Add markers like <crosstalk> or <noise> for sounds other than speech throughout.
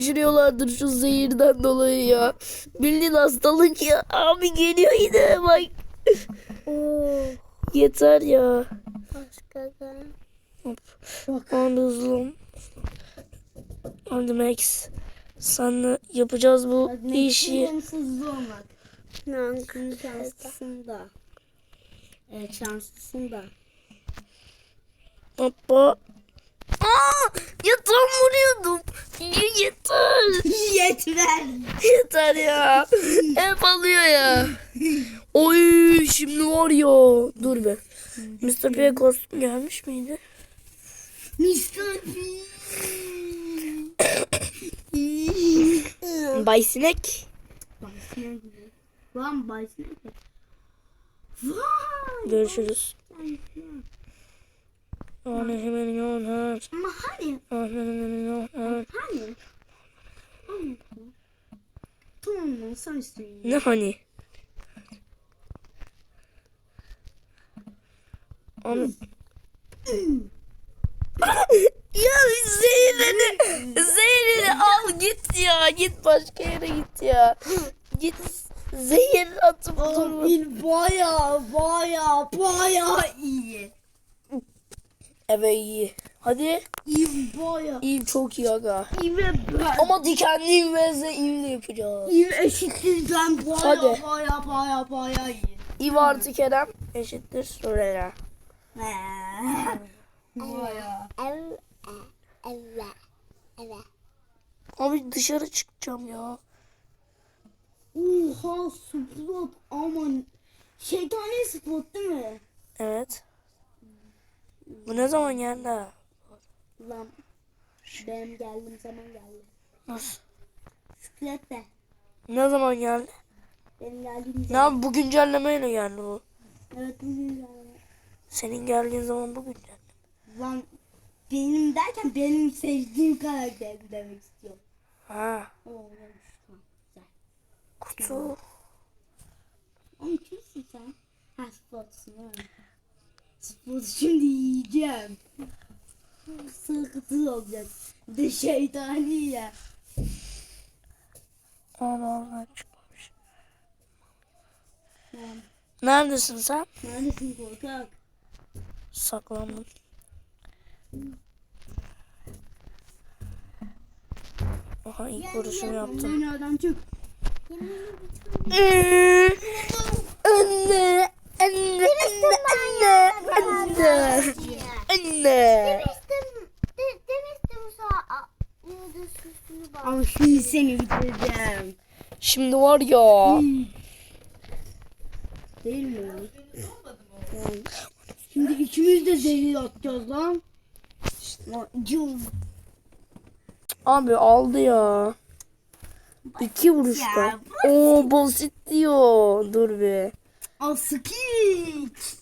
Geçiriyorlardır şu zehirden dolayı ya. Bildiğin hastalık ya. Abi geliyor yine bak. Oo. Yeter ya. Başka da. Hadi hızlım. Hadi Max. Senle yapacağız bu işi. Hızlı olmak. Nankı. Şanslısın da. Evet şanslısın da. Baba. Aa, ya tam vuruyordum. Yeter. Yetmez. Yeter ya. Hep alıyor ya. Oy şimdi var ya. Dur be. Mr. P kostüm gelmiş miydi? Mr. P. Bay Sinek. Bay sinek. Lan başına. Vay. Görüşürüz. Ay, 12 milyon her. Ama hani? 12 milyon her. Hani? Hani? Tamam sen isteyin. Ne hani? Ama... <clears throat> ya Zeyrin'i Zeyrin'i al git ya git başka yere git ya git zehir atıp durma. Abi baya baya baya iyi. Evet iyi. Hadi. İyi baya. İyi çok iyi aga. İyi ve ben. Ama dikenli ivmezle iyi de yapacağız. İyi eşittir ben baya Hadi. baya baya baya iyi. İv artı Kerem eşittir Süreyya. Baya. Evet. Evet. Evet. Abi dışarı çıkacağım ya. Oha spot aman. Şeytani spot değil mi? Evet. Bu ne zaman geldi? Lan benim geldiğim zaman geldi. Nasıl? Şükret de. Ne zaman geldi? Benim geldiğim Ne zaman. abi bu güncellemeyle geldi bu. Evet bugün geldi. Senin geldiğin zaman bu güncelleme. Lan benim derken benim sevdiğim karakter demek istiyorum. Ha. Oo. Kutu. Oğlum kimsin sen? Ha spotsun ha. Spot şimdi yiyeceğim. Sıkıntı olacak. Bir De şeytani ya. Allah. Tamam. Neredesin sen? Neredesin korkak? Saklandım. Aha ilk vuruşumu yaptım. Sen adam çık. Anne, anne, anne, anne, anne, anne. Demiştim. De, demiştim sana. Ama şimdi seni bitireceğim. Şimdi var ya. Değil mi? Tamam. Şimdi ikimiz de zehir atacağız lan. Lan. Abi aldı ya. İki vuruşta. Oo basit diyor. Dur bir. Al skit.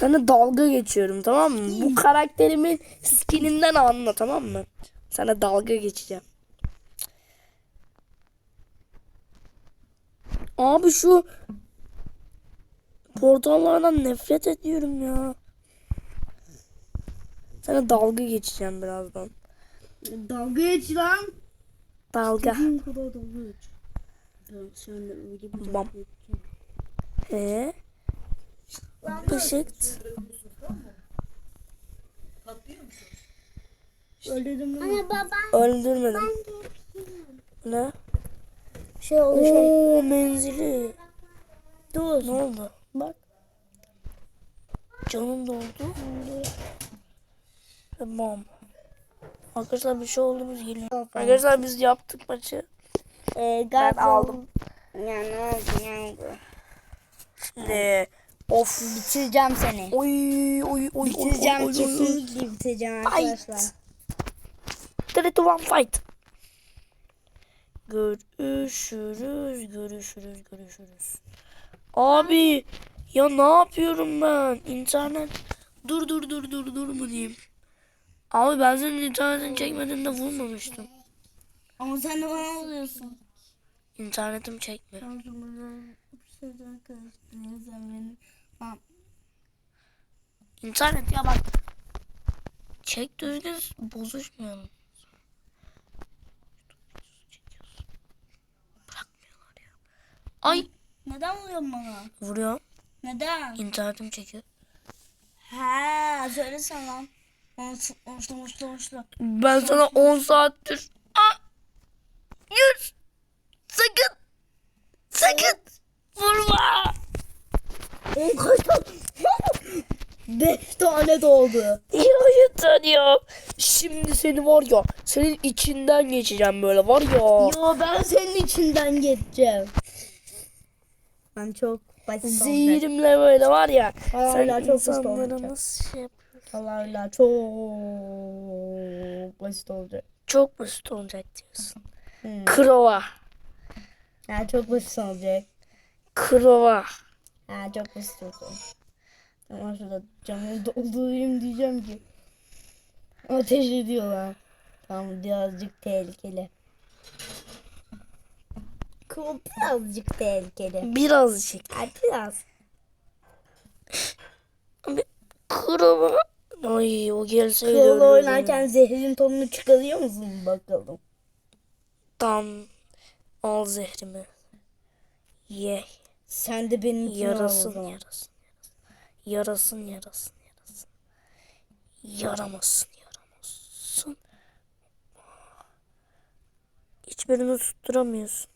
Sana dalga geçiyorum tamam mı? Bu karakterimin skininden anla tamam mı? Sana dalga geçeceğim. Abi şu portallardan nefret ediyorum ya. Sana dalga geçeceğim birazdan. Dalga geç lan. Dalga. Dalga geç. He? Işık. Öldürdüm. Anne babam Öldürmedim. Ne? şey oldu şey. Menzili. Dur. Ne oldu? Bak. Canım doldu. Tamam. Arkadaşlar bir şey oldu biz geliyor. Arkadaşlar biz yaptık maçı. Ee, Ben aldım. Ya ne oldu ne oldu? Şimdi of. Bitireceğim seni. Oy oy oy oy Bitireceğim oy, oy, oy. kesinlikle bitireceğim arkadaşlar. Three to one fight. Görüşürüz, görüşürüz, görüşürüz. Abi ya ne yapıyorum ben? İnternet dur dur dur dur dur mu diyeyim? Abi ben senin internetini çekmediğinde vurmamıştım. Ama sen de bana oluyorsun. İnternetim çekmiyor. Şurada arkadaşlarınız İnternet ya bak. Çek düzgün bozuşmayalım. Bırakmıyorlar ya. Ay. Neden vuruyorsun bana? Vuruyor. Neden? İnternetim çekiyor. He, söylesene lan. Onsu, onsu, onsu, onsu. Ben sana 10 saattir. Aa, 100. Beş tane doldu. Ya yeter ya. Şimdi seni var ya. Senin içinden geçeceğim böyle var ya. Yo ben senin içinden geçeceğim. Ben çok basit. Zehirimle böyle var ya. Hala sen çok insanlara olacak. nasıl şey yapıyorsun? Hala çok basit olacak. Çok basit olacak diyorsun. Hmm. Krova. Ha, çok basit olacak. Krova. Ha, çok basit olacak. Ama şurada camı doldurayım diyeceğim ki. Ateş ediyorlar. Tamam birazcık tehlikeli. Kıl birazcık tehlikeli. Birazcık. Ha, biraz. Krova. Ay o gelseydi. Kıl öldürdüm. oynarken zehrin tonunu çıkarıyor musun bakalım? Tam al zehrimi. Ye. Sen de benim Yarasın yarasın. Yarasın yarasın yarasın. Yaramasın yaramasın. Hiçbirini tutturamıyorsun.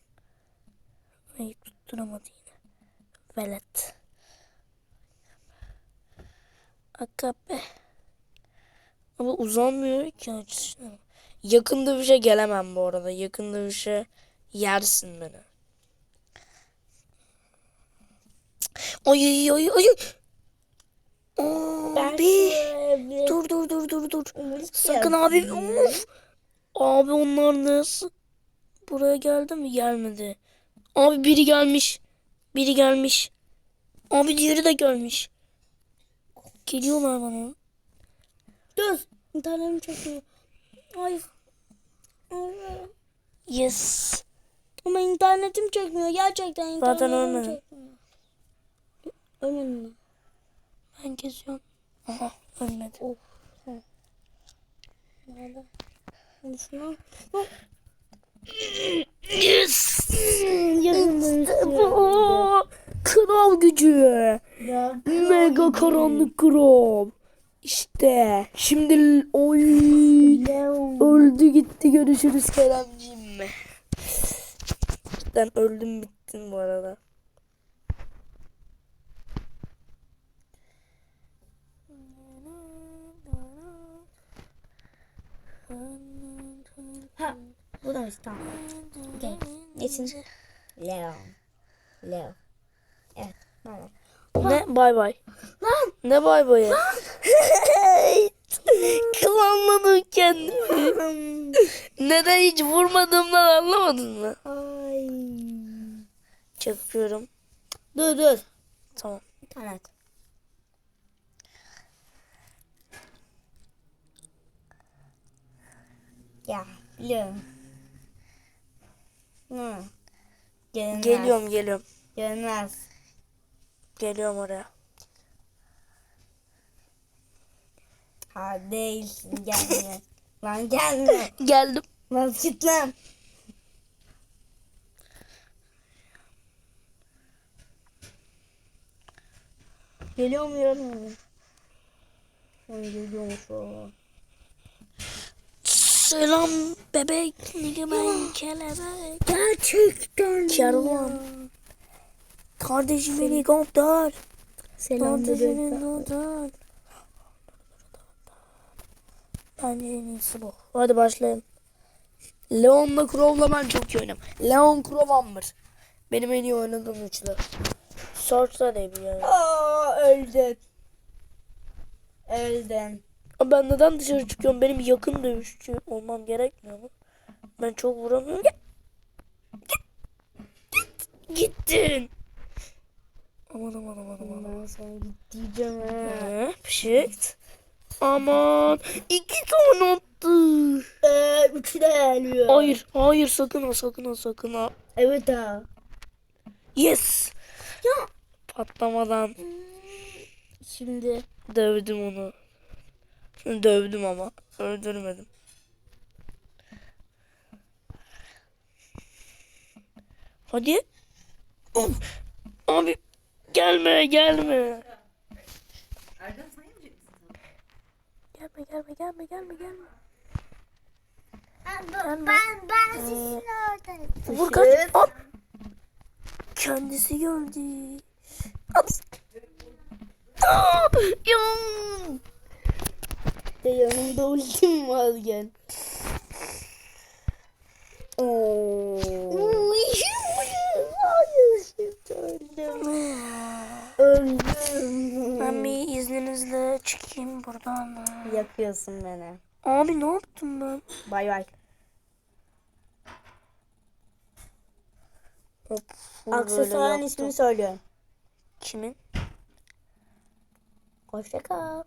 Ay tutturamadı yine. Velet. Aga be. Ama uzanmıyor ki açısına. Yakın dövüşe gelemem bu arada. Yakın dövüşe yersin beni. Ay ay ay ay. Abi. Dur dur dur dur dur. Sakın abi. Of. Abi onlar nasıl? Buraya geldi mi? Gelmedi. Abi biri gelmiş. Biri gelmiş. Abi diğeri de gelmiş. Geliyorlar bana. Dur. İnternetim çekiyor. Hayır. Yes. Ama internetim çekmiyor. Gerçekten internetim Zaten ölmedin. çekmiyor. Ölmedim mi? Ben geziyorum. Aha ölmedi. Of. Nerede? Hadi şuna. Yes. Bu kral gücü. Ya. Mega karanlık kral. İşte şimdi oy öldü gitti görüşürüz Keremciğim. Cidden öldüm bittin bu arada. Ha. Bu da tamam. Okey. Geçin. Leon. Leon. Evet. Tamam. Ne bay bay. Ne bay bay. <laughs> Kılanladım kendimi. Neden hiç vurmadığımdan anlamadın mı? Ay. Çakıyorum. Dur dur. Tamam. İnternet. Ya biliyorum. Hı. Gelmez. Geliyorum geliyorum. Gelmez. Geliyorum oraya. Ha değilsin gelme. <laughs> lan gelme. <laughs> Geldim. Lan git lan. Geliyor mu yarın? Ay geliyormuş valla. Selam bebek. Nigga ben kelebek. Gerçekten Kervan. Kardeşim helikopter. Selam Kardeşim helikopter. Bence en iyisi bu. Hadi başlayalım. Leon'la Crow'la ben çok iyi oynadım. Leon Crow Amber. Benim en iyi oynadığım üçlü. Search'ta değil yani. Aa öldün. Öldün. Ben neden dışarı çıkıyorum? Benim yakın dövüşçü olmam gerekmiyor mu? Ben çok vuramıyorum. Git. Git. Gittin. Aman aman aman aman. Ben sana git diyeceğim ha. Pişt. Aman. iki tane attı. Ee, üçü de geliyor. Hayır, hayır sakın ha sakın ha sakın ha. Evet ha. Yes. Ya. Patlamadan Şimdi dövdüm onu. Dövdüm ama öldürmedim. Hadi. Of. Abi gelme gelme. Erdem sen yemeyecek misin? Gelme gelme gelme gelme gelme. Ben, ben, ben sizin oradayım. Vur kaç. Hop. Kendisi gördü. Hop. Aa, yan. De yanımda ultim var gel. Oo. Hayır şimdi öldüm. Ben bir izninizle çıkayım buradan. Yakıyorsun beni. Abi ne yaptım ben? Bay bay. Hop. Aksesuarın ismini söylüyorum. Kimin? Hoşça kal.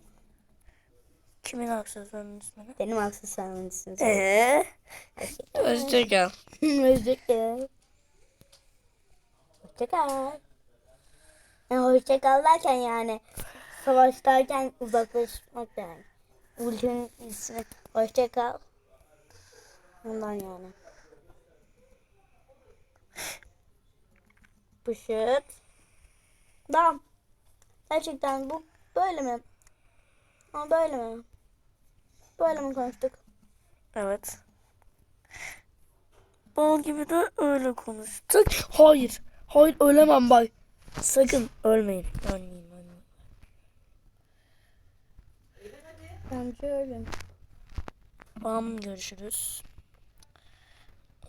Kimin aksesuarının ismini? Benim aksesuarımın söylüyorum. Eee? Hoşçakal. <laughs> Hoşça kal. Hoşça kal. Yani hoşça kal derken yani savaştayken uzaklaşmak yani. Ultinin ismi hoşça kal. Ondan yani. Pışıt. Tamam. Gerçekten bu böyle mi? Ama böyle mi? Böyle mi konuştuk? Evet. Bal gibi de öyle konuştuk. Hayır. Hayır ölemem bay. Sakın ölmeyin. Ölmeyin. ölmeyin. Bence öyle. Bam görüşürüz.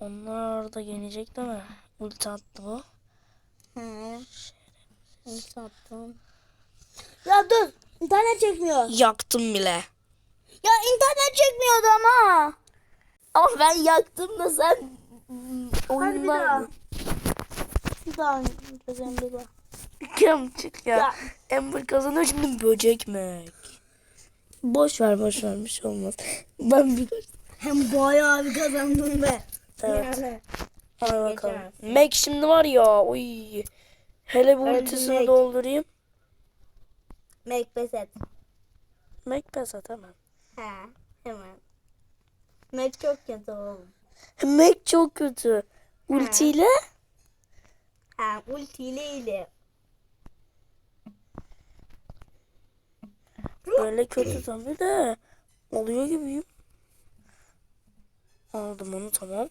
Onlar da gelecek değil mi? Ulti attı bu. Hı. Onu sattım. Ya dur. İnternet çekmiyor. Yaktım bile. Ya internet çekmiyordu ama. Ama ben yaktım da sen Oyundan bir daha. mı? bir daha. Kim çık ya. Ya. Amber kazanıyor şimdi böcek mi? Boş ver boş ver bir şey olmaz. Ben bir Hem bayağı bir kazandım be. Evet. Yani. Hadi bakalım. Mac şimdi var ya. Uy. Hele bu ultisini Mac. doldurayım. Make beset. Mac pes hemen. He. Hemen. Make çok kötü oğlum. Mac çok kötü. Ultiyle Ha ultiyle ile. böyle kötü tabii de. Oluyor gibiyim. Aldım onu tamam.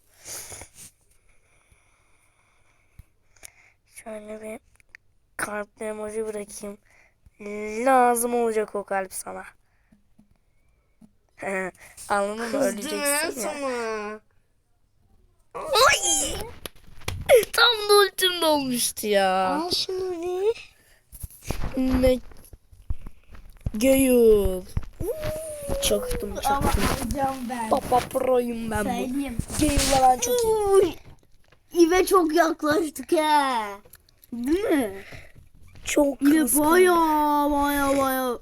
Şöyle bir kalpli emoji bırakayım. Lazım olacak o kalp sana. Anladın mı? Öleceksin ya. Sana. Ay! Tam da ultim dolmuştu ya. Al şunu ne? Ne? Gale. Çaktım çaktım. ben. Papa proyum ben bu. Söyleyeyim. Gale falan çok iyi. İve çok yaklaştık he. Değil mi? Çok kıskandım. baya baya baya.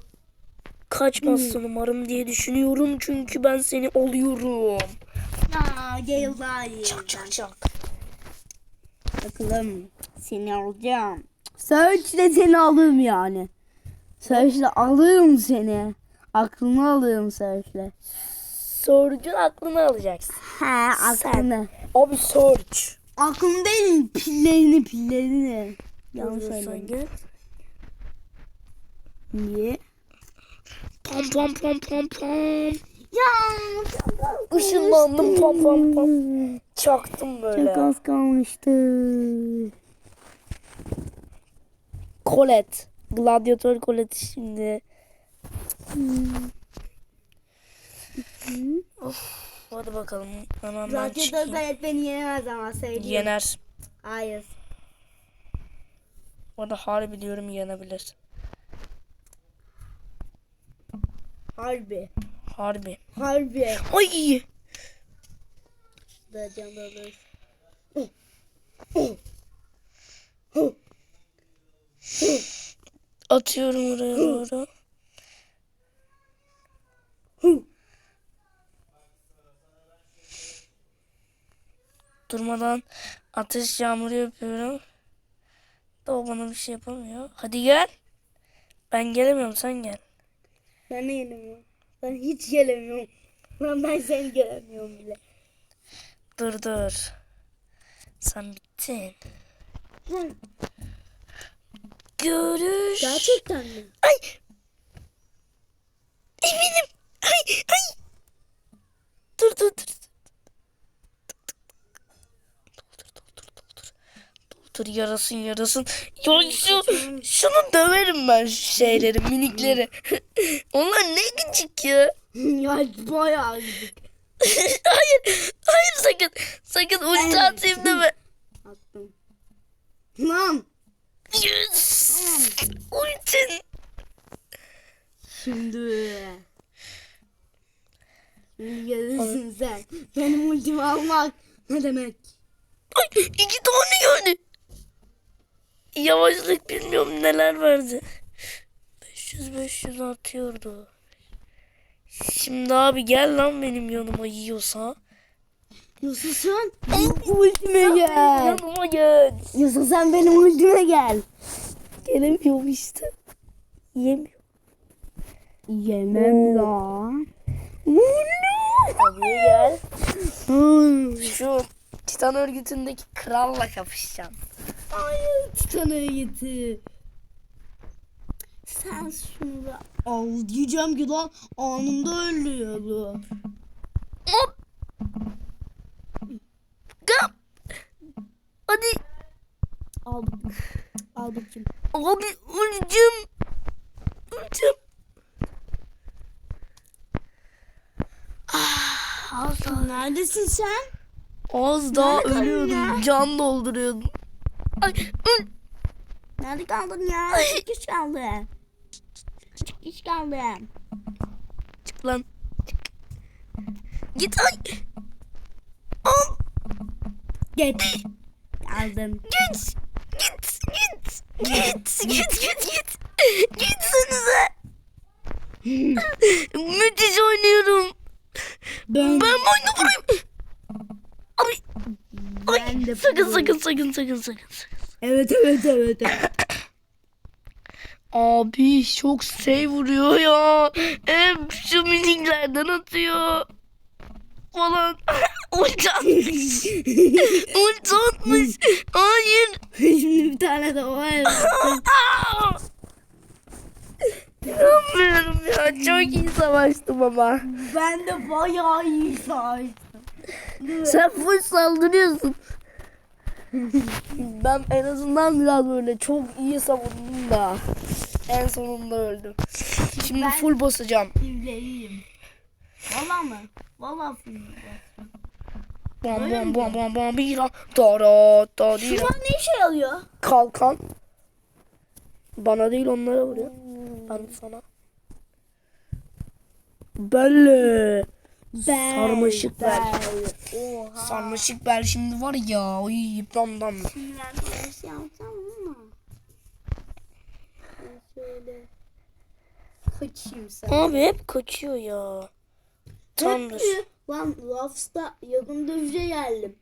Kaçmazsın umarım diye düşünüyorum çünkü ben seni oluyorum. Ya daha iyi. Çak çak çak. Bakalım seni alacağım. Search'le seni alırım yani. Search'le alırım seni. Aklını alırım Search'le. Sorcun aklını alacaksın. He aklını. Abi Sorge. Aklını değil pillerini pillerini. Yanlış Sen söyledim. gel. Niye? Pam pam pam pam pam. Ya Işınlandım pam pam pam. Çaktım böyle. Çok az kalmıştı. Colette. Gladyatör Colette şimdi. of, hadi bakalım. Rocket çıkayım. Özalet beni yenemez ama söyleyeyim. Yener. Hayır. Orada harbi biliyorum yenebilir. Harbi. Harbi. Harbi. Ay! Da can olur. Atıyorum oraya doğru. Durmadan ateş yağmuru yapıyorum. Da o bana bir şey yapamıyor. Hadi gel. Ben gelemiyorum sen gel. Ben de yenemiyorum. Ben hiç gelemiyorum. Ben, ben seni gelemiyorum bile. Dur dur. Sen bittin. Görüş. Gerçekten mi? Ay. Eminim. Ay ay. Dur dur dur. Doldur yarasın yarasın. Ya şu, şunu döverim ben şu şeyleri minikleri. <laughs> Onlar ne gıcık ya. <laughs> ya bayağı gıcık. <laughs> hayır hayır sakın. Sakın ulti atayım deme. Attım. Lan. Yes. Ultin. Şimdi. Görürsün sen. Benim ultimi almak ne demek? Ay iki tane yani. Yavaşlık bilmiyorum neler verdi. 500 500 atıyordu. Şimdi abi gel lan benim yanıma yiyorsa. Benim ultime gel. Yanıma gel. Yusuf sen benim ultime gel. Gelemiyorum işte. Yemiyorum. Yemem lan. Abi gel. Şu Titan örgütündeki kralla kapışacağım. Hayır tutanaya getir. Sen şunu al diyeceğim ki lan anında ölüyordu. Hop. Gel. Hadi. Al bakayım. Al bakayım. Abi öleceğim. Öleceğim. Ah, Neredesin sen? az daha ölüyordum. Can dolduruyordum. Ay. Nerede kaldım ya? Çok geç kaldım. Çok geç kaldım. Çık lan. Çık. Git ay. Al. Geç. Aldım. Geç. Git. Git. Git. Git. Git. Git. Gitsenize. Müthiş oynuyorum. Ben, ben boynu vurayım. Ay. Ay. Sakın, sakın sakın sakın sakın sakın. Evet evet evet. evet. Abi çok şey vuruyor ya. Hep şu miniklerden atıyor. Falan. Ulti <laughs> atmış. Ulti atmış. Hayır. Şimdi bir tane de var. İnanmıyorum ya. Çok iyi savaştım ama. ben de bayağı iyi savaştım. Sen full saldırıyorsun. Ben en azından biraz böyle çok iyi savundum da. En sonunda öldüm. Şimdi full basacağım. İvleyim. Valla mı? Valla film. Bam bam bam bam bam bira. Da da da dira. Şunlar ne işe yarıyor? Kalkan. Bana değil onlara vuruyor. Ben sana. Böyle. Bel, Sarmaşık bel. Oha. Sarmaşık bel şimdi var ya. Oy dam dam. Şimdi ben şey yapsam mı? Şöyle kaçayım sen. Abi hep kaçıyor ya. Mi? Lan Rafs'ta yakın dövüşe geldim.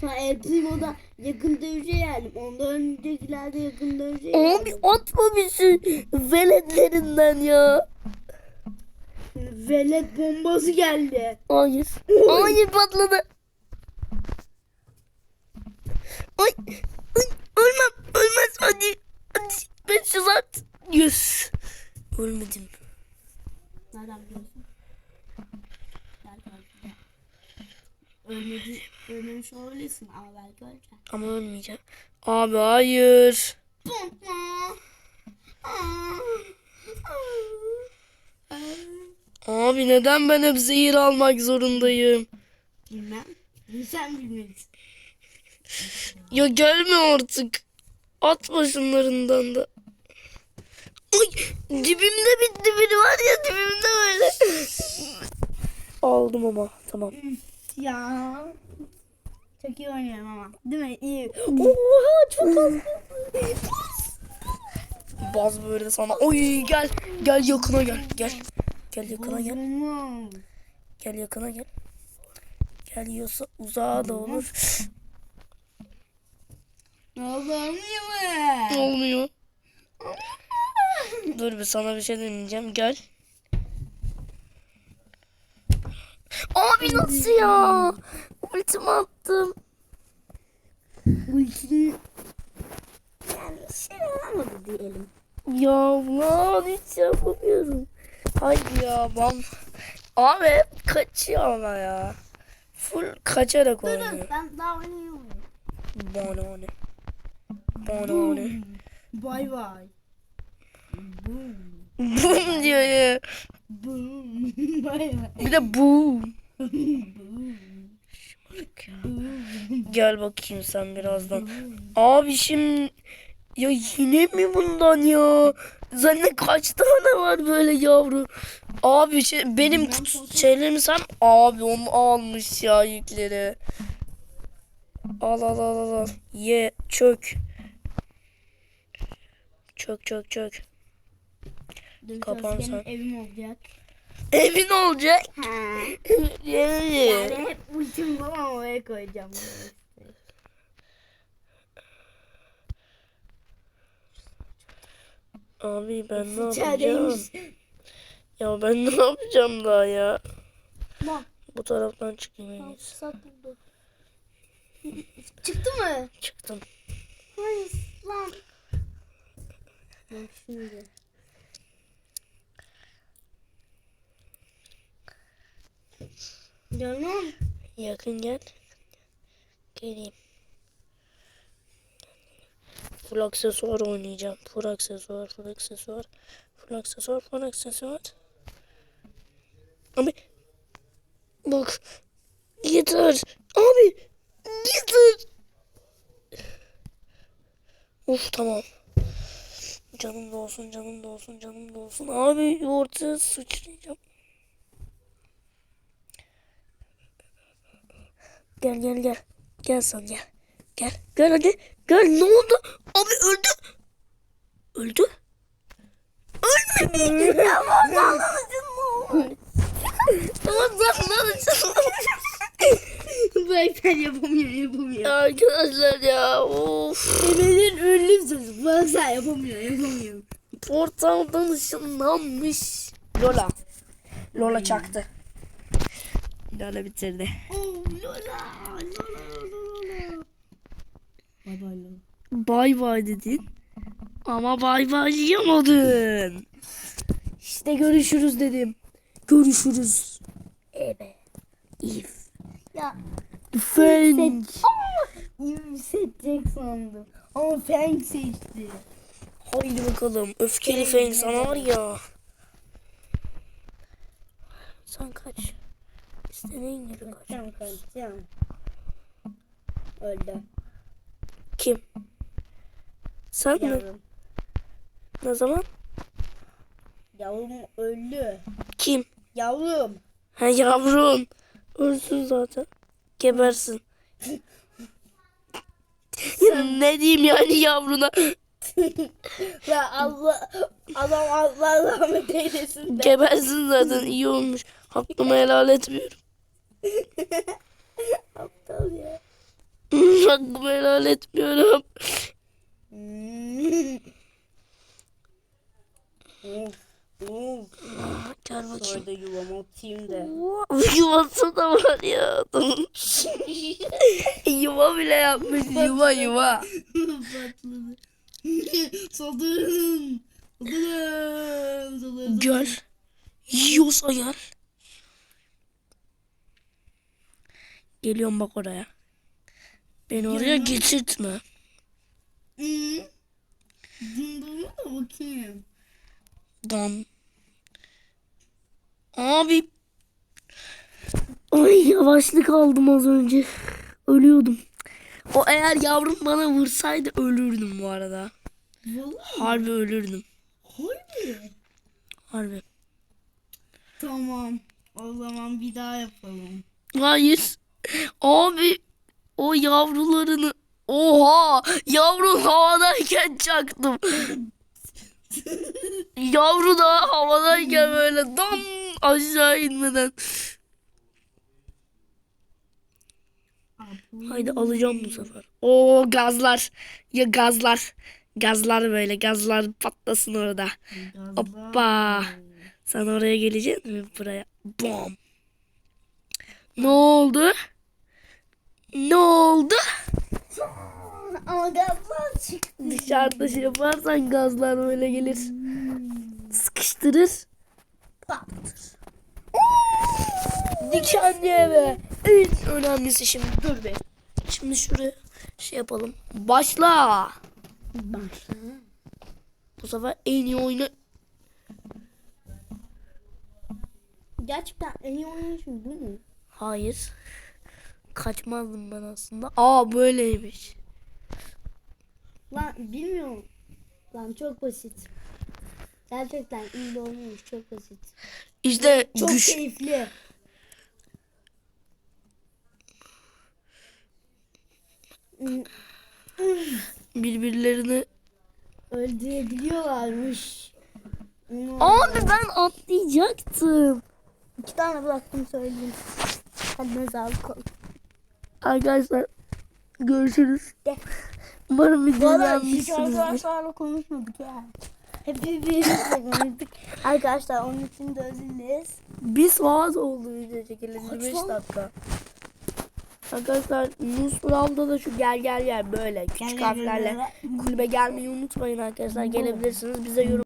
Sonra El Primo'da yakın dövüşe geldim. Ondan öncekilerde yakın dövüşe Abi geldim. atma bizi veletlerinden ya. Velet bombası geldi. Hayır. Hayır patladı. Ay, ay ölmem ölmez hadi. Hadi 500 at. Yes. Ölmedim. Nereden biliyorsun? Nereden biliyorsun? Ölmedi, ölmemiş olabilirsin ama belki öleceksin. Ama ölmeyeceğim. Abi hayır. Abi neden ben hep zehir almak zorundayım? Bilmem. Sen bilmelisin. Ya gelme artık. Atma şunlarından da. Ay dibimde bitti biri var ya dibimde böyle. Aldım ama tamam. Ya. Çok iyi oynuyorum ama. Değil mi? İyi. Oha çok az. Baz böyle sana. Oy gel. Gel yakına gel. Gel. Gel yakına gel. Gel yakına gel. Gel yiyorsa uzağa da olur. Allah'ım ya. Olmuyor. Dur bir sana bir şey deneyeceğim. Gel. Abi nasıl ya? Ultimi attım. Ultini elim. Ya lan hiç yapamıyorum. Haydi ya bam. Abi kaçıyor ama ya. Full kaçarak oynuyor. Ben daha oynayamıyorum. Bana o ne? Bana o ne? Bay bay. Boom diyor ya. Boom. Bay <laughs> bay. Bir de boom. Gel bakayım sen birazdan. Abi şimdi ya yine mi bundan ya? Zaten kaç tane var böyle yavru? Abi şey, benim kut şeylerimi sen abi onu almış ya yükleri. Al al al al, al. Ye çök. Çök çök çök. Kapan Benim sen. evim olacak. Evin olacak. Ha. <laughs> Yani. Hep ultim falan oraya koyacağım. Abi ben ne yapacağım? Ya ben ne yapacağım daha ya? Bak. Bu taraftan çıkayım en iyisi. Çıktı mı? Çıktım. Hayır lan. Bak şimdi. Canım. Yakın gel. Geleyim. Full aksesuar oynayacağım. Full aksesuar, full aksesuar. Full aksesuar, full aksesuar. Abi. Bak. Yeter. Abi. Yeter. Uf tamam. Canım da olsun, canım da olsun, canım da olsun. Abi ortaya sıçrayacağım. Gel gel gel. Gel sen gel. Gel. Gel hadi. Gel ne oldu? Abi öldü. Öldü. Ölmedi. Tamam tamam. Tamam tamam. Bak sen yapamıyor yapamıyor. Arkadaşlar ya of. Emel'in ünlü sözü. Bak sen yapamıyor yapamıyor. Portaldan ışınlanmış. Lola. Lola çaktı. Lola bitirdi. Lola. Bay bay. Bay bay dedin. Ama bay baylayamadın. İşte görüşürüz dedim. Görüşürüz. Ebe. If. Ya. Feng. Yükselecek sandım. Ama Feng seçti. Haydi bakalım. Öfkeli Feng sana var ya. Sen kaç. İstediğin gibi kaç. Kaçacağım kaçacağım. Öldü. Kim? Sen mi? Yavrum. Ne zaman? Yavrum öldü. Kim? Yavrum. Ha yavrum. Ölsün zaten. Gebersin. Ya ne diyeyim yani yavruna? <laughs> Ve Allah adam Allah rahmet eylesin de. Gebersin zaten iyi olmuş. Hakkımı helal etmiyorum. <laughs> Aptal ya. Hakkımı helal etmiyorum. Of. Gel bakayım. Sonra da yuvama atayım da. Yuvası da var ya adamın. <laughs> yuva bile yapmış. Yuva yuva. Patladı. Saldırın. Saldırın. Saldırın. Gel. Yiyorsa gel. Geliyorum bak oraya. Beni oraya geçirtme. Hmm. Dındırma da bakayım. Dan. Abi. Ay yavaşlık aldım az önce. Ölüyordum. O eğer yavrum bana vursaydı ölürdüm bu arada. Vallahi Harbi ölürdüm. harbi. Harbi. Tamam. O zaman bir daha yapalım. Hayır. Abi o yavrularını Oha! Yavru havadayken çaktım. Yavru da havadayken böyle dam aşağı inmeden. Haydi alacağım bu sefer. Oo gazlar. Ya gazlar. Gazlar böyle gazlar patlasın orada. Hoppa. Sen oraya geleceksin mi buraya? Bom. Ne oldu? Ne oldu? Ama gazlar çıktı. Dışarıda şey yaparsan gazlar böyle gelir. Sıkıştırır. Patlatır. Dikenli eve. En önemlisi şimdi dur be. Şimdi şuraya şey yapalım. Başla. Başla. Bu sefer en iyi oyunu Gerçekten en iyi oynayışım bu mu? Hayır. Kaçmazdım ben aslında. Aa böyleymiş. Lan bilmiyorum. Lan çok basit. Gerçekten iyi oynamış çok basit. İşte Çok güç. keyifli. Birbirlerini. Öldürebiliyorlarmış. Abi ben atlayacaktım. İki tane bıraktım söyleyeyim. Hadi mezarlık ol. Arkadaşlar görüşürüz. De. Umarım videoyu beğenmişsinizdir. arkadaşlarla konuşmadık ya. Hep birbirimizle konuştuk. Arkadaşlar onun için de özür dileriz. Bir saat oldu video çekelim. Kaç 5 lan? dakika. Arkadaşlar Nusbral'da da şu gel gel gel böyle küçük harflerle kulübe gelmeyi unutmayın arkadaşlar. Gelebilirsiniz. Bize yorum